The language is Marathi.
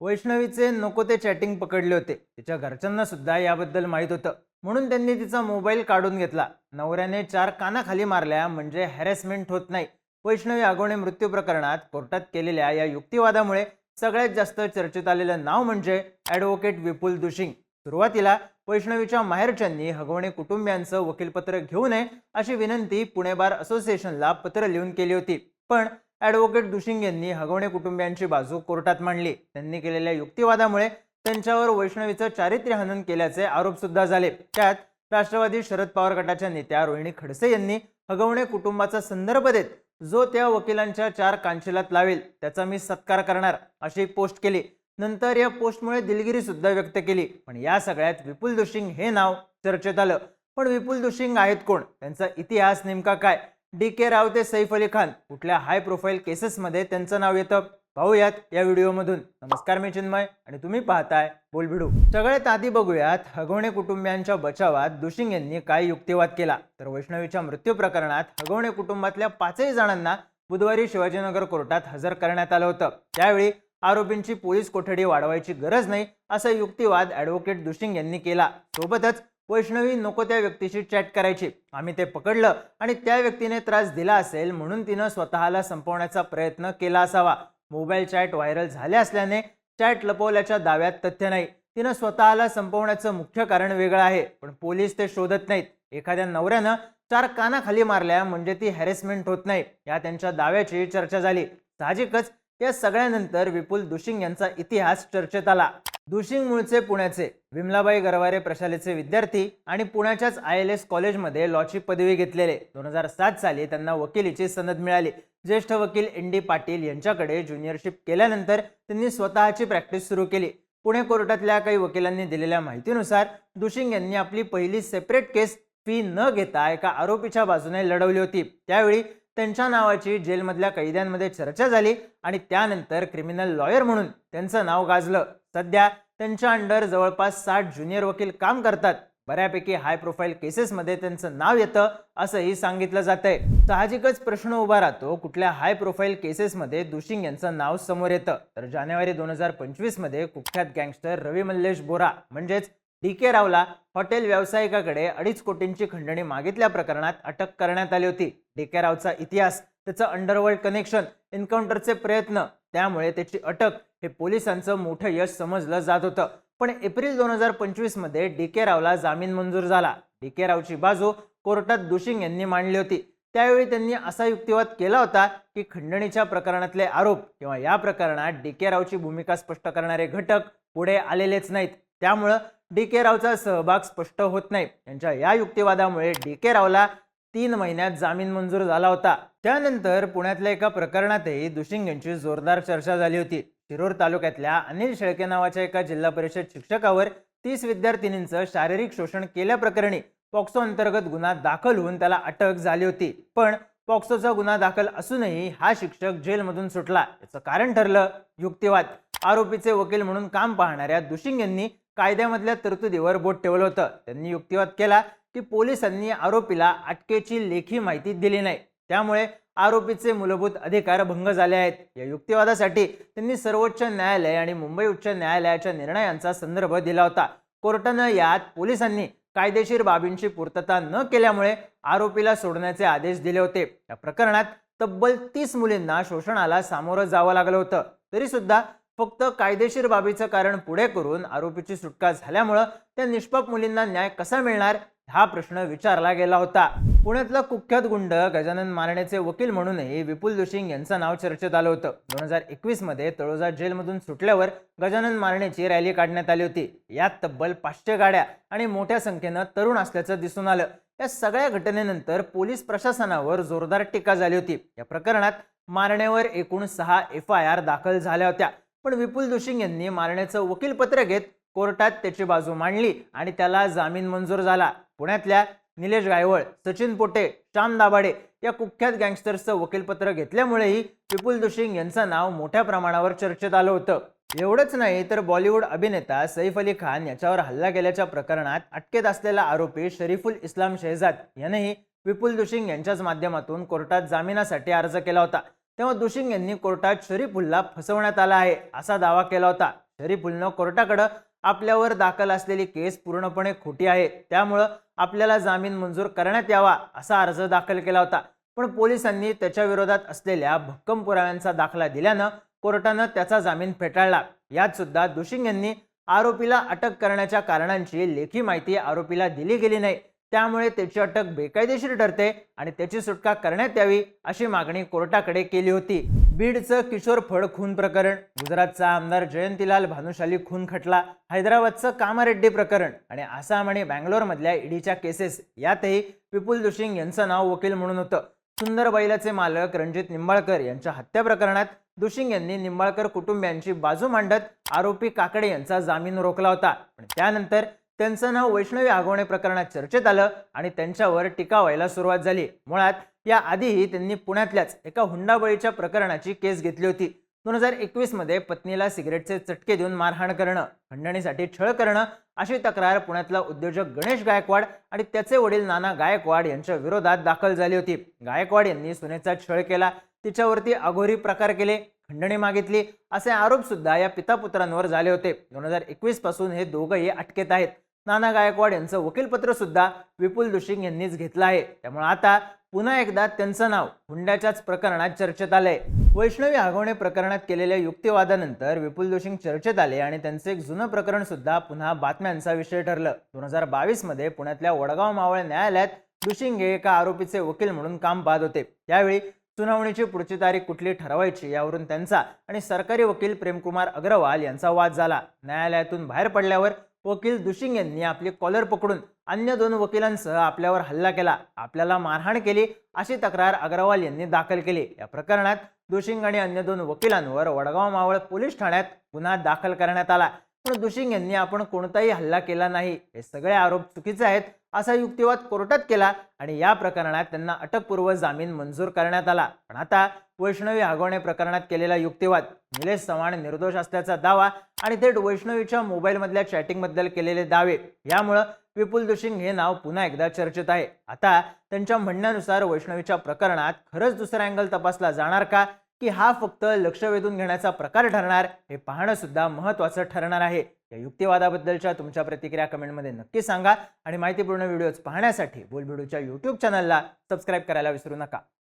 वैष्णवीचे नको ते चॅटिंग पकडले होते. तिच्या घरच्यांना सुद्धा याबद्दल माहीत होतं. म्हणून त्यांनी तिचा मोबाईल काढून घेतला. नवऱ्याने चार कानाखाली मारल्या म्हणजे हॅरेसमेंट होत नाही. वैष्णवी आगोणे मृत्यू प्रकरणात कोर्टात केलेल्या या युक्तिवादामुळे सगळ्यात जास्त चर्चेत आलेलं नाव म्हणजे ॲडव्होकेट विपुल दुशिंग. सुरुवातीला वैष्णवीच्या माहेरच्यांनी हगवणे कुटुंबियांचं वकीलपत्र घेऊ नये अशी विनंती पुणे बार असोसिएशनला पत्र लिहून केली होती. पण ॲडव्होकेट दुशिंग यांनी हगवणे कुटुंबियांची बाजू कोर्टात मांडली. त्यांनी केलेल्या युक्तिवादामुळे त्यांच्यावर वैष्णवीचं चारित्र्य हनन केल्याचे आरोप सुद्धा झाले. त्यात राष्ट्रवादी शरद पवार गटाच्या नेत्या रोहिणी खडसे यांनी हगवणे कुटुंबाचा संदर्भ देत जो त्या वकिलांच्या चार कांशिलात लावेल त्याचा मी सत्कार करणार अशी पोस्ट केली. नंतर या पोस्टमुळे दिलगिरी सुद्धा व्यक्त केली. पण या सगळ्यात विपुल दुशिंग हे नाव चर्चेत आलं. पण विपुल दुशिंग आहेत कोण? त्यांचा इतिहास नेमका काय? डी के राव ते सैफ अली खान. कुठल्या हाय प्रोफाईल केसेसमध्ये त्यांचं नाव येतं? पाहूयात या व्हिडिओमधून. नमस्कार मी चिन्मय आणि तुम्ही पाहताय बोलबिडू. सगळ्यात आधी बघूयात हगवणे कुटुंबियांच्या बचावात दुशिंग यांनी काय युक्तिवाद केला? तर वैष्णवीच्या मृत्यू प्रकरणात हगवणे कुटुंबातल्या पाचही जणांना बुधवारी शिवाजीनगर कोर्टात हजर करण्यात आलं होतं. त्यावेळी आरोपींची पोलीस कोठडी वाढवायची गरज नाही असा युक्तिवाद ॲडव्होकेट दुशिंग यांनी केला. सोबतच वैष्णवी नको त्या व्यक्तीशी चॅट करायची. आम्ही ते पकडलं आणि त्या व्यक्तीने त्रास दिला असेल म्हणून तिनं स्वतःला संपवण्याचा प्रयत्न केला असावा. मोबाईल चॅट व्हायरल झाले असल्याने चॅट लपवल्याच्या दाव्यात तथ्य नाही. तिनं स्वतःला संपवण्याचं मुख्य कारण वेगळं आहे पण पोलीस ते शोधत नाहीत. एखाद्या नवऱ्यानं चार कानाखाली मारल्या म्हणजे ती हॅरेसमेंट होत नाही या त्यांच्या दाव्याची चर्चा झाली. साहजिकच या सगळ्यानंतर विपुल दुशिंग यांचा इतिहास चर्चेत आला. दुशिंग मूळचे पुण्याचे विमलाबाई गरवारे प्रशालेचे विद्यार्थी आणि पुण्याच्याच आय एल एस कॉलेजमध्ये लॉची पदवी घेतलेले. दोन हजार सात साली त्यांना वकिलीची सनद मिळाली. ज्येष्ठ वकील एन डी पाटील यांच्याकडे ज्युनियरशिप केल्यानंतर त्यांनी स्वतःची प्रॅक्टिस सुरू केली. पुणे कोर्टातल्या काही वकिलांनी दिलेल्या माहितीनुसार दुशिंग यांनी आपली पहिली सेपरेट केस फी न घेता एका आरोपीच्या बाजूने लढवली होती. त्यावेळी त्यांच्या नावाची जेलमधल्या कैद्यांमध्ये चर्चा झाली आणि त्यानंतर क्रिमिनल लॉयर म्हणून त्यांचं नाव गाजलं. सध्या त्यांच्या अंडर जवळपास साठ ज्युनियर वकील काम करतात. बऱ्यापैकी हाय प्रोफाईल केसेसमध्ये त्यांचं नाव येतं असंही सांगितलं जातंय. साहजिकच प्रश्न उभा राहतो कुठल्या हाय प्रोफाईल केसेसमध्ये दुशिंग यांचं नाव समोर येतं? तर जानेवारी दोन हजार पंचवीसमध्ये कुख्यात गँगस्टर रवी मल्लेश बोरा म्हणजेच डी के रावला हॉटेल व्यावसायिकाकडे अडीच कोटींची खंडणी मागितल्या प्रकरणात अटक करण्यात आली होती. डी के रावचा इतिहास त्याचं अंडरवर्ल्ड कनेक्शन एन्काउंटरचे प्रयत्न त्यामुळे त्याची अटक हे पोलिसांचं मोठं यश समजलं जात होतं. पण एप्रिल दोन हजार पंचवीसमध्ये डी के रावला जामीन मंजूर झाला. डी के रावची बाजू कोर्टात दुशिंग यांनी मांडली होती. त्यावेळी त्यांनी असा युक्तिवाद केला होता की खंडणीच्या प्रकरणातले आरोप किंवा या प्रकरणात डी के रावची भूमिका स्पष्ट करणारे घटक पुढे आलेलेच नाहीत. त्यामुळं डी के रावचा सहभाग स्पष्ट होत नाही. यांच्या या युक्तिवादामुळे डी के रावला तीन महिन्यात जामीन मंजूर झाला होता. त्यानंतर पुण्यातल्या एका प्रकरणातही दुशिंग यांची जोरदार चर्चा झाली होती. शिरूर तालुक्यातल्या अनिल शेळके नावाच्या एका जिल्हा परिषद शिक्षकावर तीस विद्यार्थिनींचं शारीरिक शोषण केल्याप्रकरणी पॉक्सो अंतर्गत गुन्हा दाखल होऊन त्याला अटक झाली होती. पण पॉक्सोचा गुन्हा दाखल असूनही हा शिक्षक जेलमधून सुटला. याचं कारण ठरलं युक्तिवाद. आरोपीचे वकील म्हणून काम पाहणाऱ्या दुशिंग यांनी कायद्यामधल्या तरतुदीवर बोट ठेवलं होतं. त्यांनी युक्तिवाद केला की पोलिसांनी आरोपीला अटकेची लेखी माहिती दिली नाही. त्यामुळे आरोपीचे मूलभूत अधिकार भंग झाले आहेत. या युक्तिवादासाठी त्यांनी सर्वोच्च न्यायालय आणि मुंबई उच्च न्यायालयाच्या निर्णयांचा संदर्भ दिला होता. कोर्टानं यात पोलिसांनी कायदेशीर बाबींची पूर्तता न केल्यामुळे आरोपीला सोडण्याचे आदेश दिले होते. या प्रकरणात तब्बल तीस मुलींना शोषणाला सामोरं जावं लागलं होतं. तरी सुद्धा फक्त कायदेशीर बाबीचं कारण पुढे करून आरोपीची सुटका झाल्यामुळं त्या निष्पाप मुलींना न्याय कसा मिळणार? हा प्रश्न विचारला गेला होता. पुण्यातला कुख्यात गुंड गजानन मारणेचे वकील म्हणूनही विपुल जोशिंग यांचं नाव चर्चेत आलं होतं. दोन हजार एकवीसमध्ये तळोजा जेलमधून सुटल्यावर गजानन मारणेची रॅली काढण्यात आली होती. यात तब्बल पाचशे गाड्या आणि मोठ्या संख्येनं तरुण असल्याचं दिसून आलं. या सगळ्या घटनेनंतर पोलीस प्रशासनावर जोरदार टीका झाली होती. या प्रकरणात मारणेवर एकूण सहा एफ आय आर दाखल झाल्या होत्या. पण विपुल जोशिंग यांनी मारण्याचं वकीलपत्र घेत कोर्टात त्याची बाजू मांडली आणि त्याला जामीन मंजूर झाला. पुण्यातल्या निलेश गायवळ सचिन पोटे श्याम दाभाडे या कुख्यात गँगस्टर्सचं वकीलपत्र घेतल्यामुळेही विपुल दुशिंग यांचं नाव मोठ्या प्रमाणावर चर्चेत आलं होतं. एवढंच नाही तर बॉलिवूड अभिनेता सैफ अली खान याच्यावर हल्ला केल्याच्या प्रकरणात अटकेत असलेला आरोपी शरीफुल इस्लाम शेहजाद यानेही विपुल दुशिंग यांच्याच माध्यमातून कोर्टात जामिनासाठी अर्ज केला होता. तेव्हा दुशिंग यांनी कोर्टात शरीफुलला फसवण्यात आला आहे असा दावा केला होता. शरीफुलनं कोर्टाकडं आपल्यावर दाखल असलेली केस पूर्णपणे खोटी आहे. त्यामुळं आपल्याला जामीन मंजूर करण्यात यावा असा अर्ज दाखल केला होता. पण पोलिसांनी त्याच्या विरोधात असलेल्या भक्कम पुराव्यांचा दाखला दिल्यानं कोर्टानं त्याचा जामीन फेटाळला. यात सुद्धा दुशिंग यांनी आरोपीला अटक करण्याच्या कारणांची लेखी माहिती आरोपीला दिली गेली नाही. त्यामुळे त्याची अटक बेकायदेशीर ठरते आणि त्याची सुटका करण्यात यावी अशी मागणी कोर्टाकडे केली होती. बीडचं किशोर फड खून प्रकरण. गुजरातचा आमदार जयंतीलाल भानुशाली खून खटला. हैदराबादचं कामारेड्डी प्रकरण आणि आसाम आणि बँगलोरमधल्या ईडीच्या केसेस यातही विपुल दुशिंग यांचं नाव वकील म्हणून होतं. सुंदर बैलाचे मालक रणजित निंबाळकर यांच्या हत्या प्रकरणात दुशिंग यांनी निंबाळकर कुटुंबियांची बाजू मांडत आरोपी काकडे यांचा जामीन रोखला होता. पण त्यानंतर त्यांचं नाव वैष्णवी आगवणे प्रकरणात चर्चेत आलं आणि त्यांच्यावर टीका व्हायला सुरुवात झाली. मुळात या आधीही त्यांनी पुण्यातल्याच एका हुंडाबळीच्या प्रकरणाची केस घेतली होती. दोन हजार एकवीसमध्ये पत्नीला सिगरेटचे चटके देऊन मारहाण करणं खंडणीसाठी छळ करणं अशी तक्रार पुण्यातला उद्योजक गणेश गायकवाड आणि त्याचे वडील नाना गायकवाड यांच्या विरोधात दाखल झाली होती. गायकवाड यांनी सुनेचा छळ केला. तिच्यावरती अघोरी प्रकार केले खंडणी मागितली असे आरोप सुद्धा या पितापुत्रांवर झाले होते. दोन हजार एकवीसपासून हे दोघंही अटकेत आहेत. नाना गायकवाड यांचं वकीलपत्रसुद्धा विपुल दुशिंग यांनीच घेतलं आहे. त्यामुळे आता पुन्हा एकदा त्यांचं नाव हुंड्याच्याच प्रकरणात चर्चेत आलंय. वैष्णवी आगवणे प्रकरणात केलेल्या युक्तिवादानंतर विपुल दोषिंग चर्चेत आले आणि त्यांचं एक जुनं प्रकरण सुद्धा पुन्हा बातम्यांचा विषय ठरलं. दोन हजार बावीसमध्ये पुण्यातल्या वडगाव मावळ न्यायालयात दुशिंग हे एका आरोपीचे वकील म्हणून काम पाहत होते. त्यावेळी सुनावणीची पुढची तारीख कुठली ठरवायची यावरून त्यांचा आणि सरकारी वकील प्रेमकुमार अग्रवाल यांचा वाद झाला. न्यायालयातून बाहेर पडल्यावर वकील दुशिंग यांनी आपली कॉलर पकडून अन्य दोन वकिलांसह आपल्यावर हल्ला केला. आपल्याला मारहाण केली अशी तक्रार अग्रवाल यांनी दाखल केली. या प्रकरणात दुशिंग आणि अन्य दोन वकिलांवर वडगाव मावळ पोलीस ठाण्यात गुन्हा दाखल करण्यात आला. पण दुशिंग यांनी आपण कोणताही हल्ला केला नाही. हे सगळे आरोप चुकीचे आहेत असा युक्तिवाद कोर्टात केला आणि या प्रकरणात त्यांना अटकपूर्व जामीन मंजूर करण्यात आला. पण आता वैष्णवी आगवणे प्रकरणात केलेला युक्तिवाद. निलेश चव्हाण निर्दोष असल्याचा दावा आणि थेट वैष्णवीच्या मोबाईलमधल्या चॅटिंगबद्दल केलेले दावे. यामुळं विपुल दुशिंग हे नाव पुन्हा एकदा चर्चेत आहे. आता त्यांच्या म्हणण्यानुसार वैष्णवीच्या प्रकरणात खरंच दुसरा अँगल तपासला जाणार का? की हा फक्त लक्ष वेधून घेण्याचा प्रकार ठरणार? हे पाहणं सुद्धा महत्त्वाचं ठरणार आहे. या युक्तिवादाबद्दलच्या तुमच्या प्रतिक्रिया कमेंटमध्ये नक्की सांगा. आणि माहितीपूर्ण व्हिडिओज पाहण्यासाठी बोलबिडूच्या यूट्यूब चॅनलला सबस्क्राईब करायला विसरू नका.